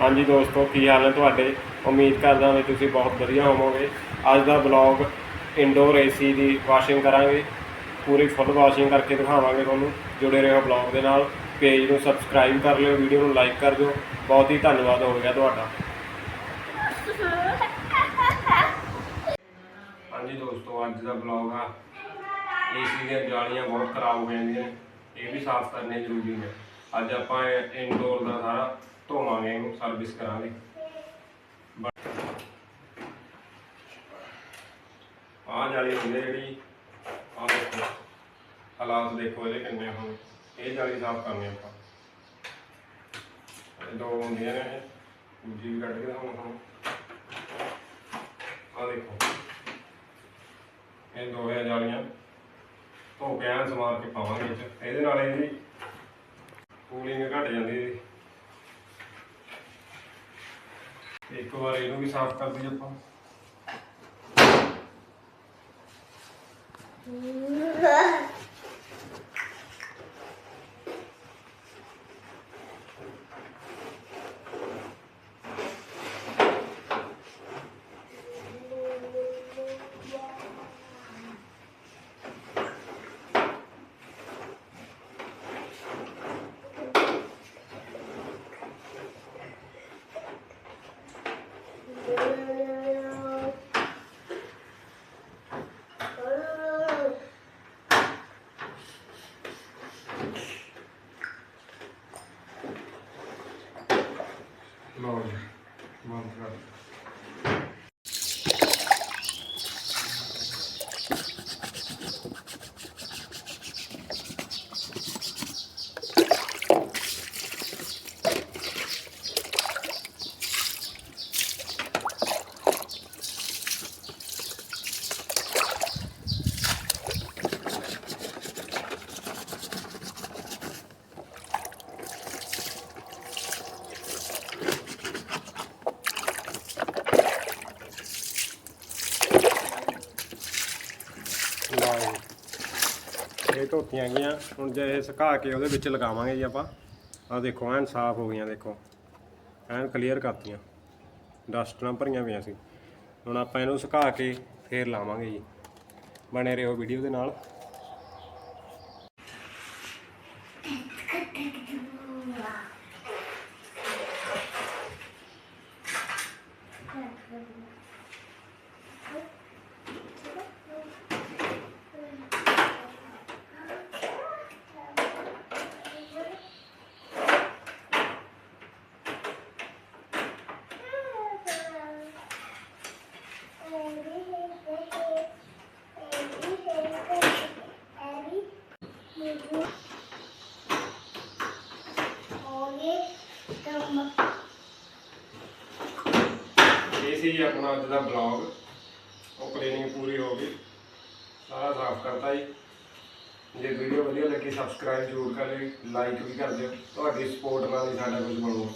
ਹਾਂਜੀ ਦੋਸਤੋ, ਕੀ ਹਾਲ ਹੈ ਤੁਹਾਡੇ? ਉਮੀਦ ਕਰਦਾ ਹਾਂ ਤੁਸੀਂ ਬਹੁਤ ਵਧੀਆ ਹੋਵੋਗੇ। ਅੱਜ ਦਾ ਬਲੌਗ ਇਨਡੋਰ ਏਸੀ ਦੀ ਵਾਸ਼ਿੰਗ ਕਰਾਂਗੇ। ਪੂਰੀ ਫੁੱਲ ਵਾਸ਼ਿੰਗ ਕਰਕੇ ਦਿਖਾਵਾਂਗੇ ਤੁਹਾਨੂੰ। ਜੁੜੇ ਰਹੋ ਬਲੌਗ ਦੇ ਨਾਲ। ਪੇਜ ਨੂੰ ਸਬਸਕ੍ਰਾਈਬ ਕਰ ਲਿਓ ਵੀਡੀਓ ਨੂੰ ਲਾਈਕ ਕਰ ਦਿਓ। ਬਹੁਤ ਹੀ ਧੰਨਵਾਦ ਹੋਵੇਗਾ ਤੁਹਾਡਾ। ਹਾਂਜੀ ਦੋਸਤੋ, ਅੱਜ ਦਾ ਬਲੌਗ ਆ। ਏਸੀ ਦੀਆਂ ਜਾਲੀਆਂ ਬਹੁਤ ਖਰਾਬ ਹੋ ਜਾਂਦੀਆਂ ਨੇ। ਇਹ ਵੀ ਸਾਫ਼ ਕਰਨੇ ਜ਼ਰੂਰੀ ਨੇ। ਅੱਜ ਆਪਾਂ ਇਨਡੋਰ ਦਾ ਸਾਰਾ ਧੋਵਾਂਗੇ, ਇਹਨੂੰ ਸਰਵਿਸ ਕਰਾਂਗੇ। ਆਹ ਜਾਲੀ ਹੁੰਦੀ ਹੈ ਜਿਹੜੀ, ਆਹ ਦੇਖੋ, ਹਾਲਾਤ ਦੇਖੋ ਇਹਦੇ ਕਿੰਨੇ ਹੋਣ। ਇਹ ਜਾਲੀ ਸਾਫ਼ ਕਰਨੀ ਆਪਾਂ। ਇਹ ਦੋ ਹੁੰਦੀਆਂ ਨੇ ਇਹ। ਦੂਜੀ ਵੀ ਕੱਢ ਕੇ ਦਿਖਾਉਣਾ ਤੁਹਾਨੂੰ। ਆਹ ਦੇਖੋ। ਇਹ ਦੋ ਹੈ ਜਾਲੀਆਂ ਧੋ ਕੇ ਐਨ ਸਮਾਰ ਕੇ ਪਾਵਾਂਗੇ ਇਹ ਇਹਦੇ ਨਾਲ ਇਹਦੀ ਕੂਲਿੰਗ ਘਟ ਜਾਂਦੀ ਇਹਦੀ ਇੱਕ ਵਾਰ ਇਹਨੂੰ ਵੀ ਸਾਫ਼ ਕਰ ਦਈਏ ਆਪਾਂ। ਲਓ ਜੀ ਬੰਦ ਕਰ ਦਿਓ। ਲਓ ਜੀ ਇਹ ਧੋਤੀਆਂ ਗਈਆਂ। ਹੁਣ ਜੇ ਇਹ ਸੁਕਾ ਕੇ ਉਹਦੇ ਵਿੱਚ ਲਗਾਵਾਂਗੇ ਜੀ ਆਪਾਂ। ਆਹ ਦੇਖੋ, ਐਨ ਸਾਫ਼ ਹੋ ਗਈਆਂ, ਦੇਖੋ। ਐਨ ਕਲੀਅਰ ਕਰਤੀਆਂ। ਡਸਟ ਨਾਲ ਭਰੀਆਂ ਪਈਆਂ ਸੀ। ਹੁਣ ਆਪਾਂ ਇਹਨੂੰ ਸੁਕਾ ਕੇ ਫੇਰ ਲਾਵਾਂਗੇ ਜੀ। ਬਣੇ ਰਹੋ ਵੀਡੀਓ ਦੇ ਨਾਲ। ਇਹ ਸੀ ਜੀ ਆਪਣਾ ਅੱਜ ਦਾ ਬਲੌਗ ਉਹ ਕਲੀਨਿੰਗ ਪੂਰੀ ਹੋ ਗਈ। ਸਾਰਾ ਸਾਫ਼ ਕਰਤਾ ਜੀ। ਜੇ ਵੀਡੀਓ ਵਧੀਆ ਲੱਗੀ ਸਬਸਕ੍ਰਾਈਬ ਜ਼ਰੂਰ ਕਰ ਲਾਈਕ ਵੀ ਕਰ ਦਿਓ। ਤੁਹਾਡੀ ਸਪੋਰਟ ਨਾਲ ਹੀ ਸਾਡਾ ਕੁਝ ਬਣੂਗਾ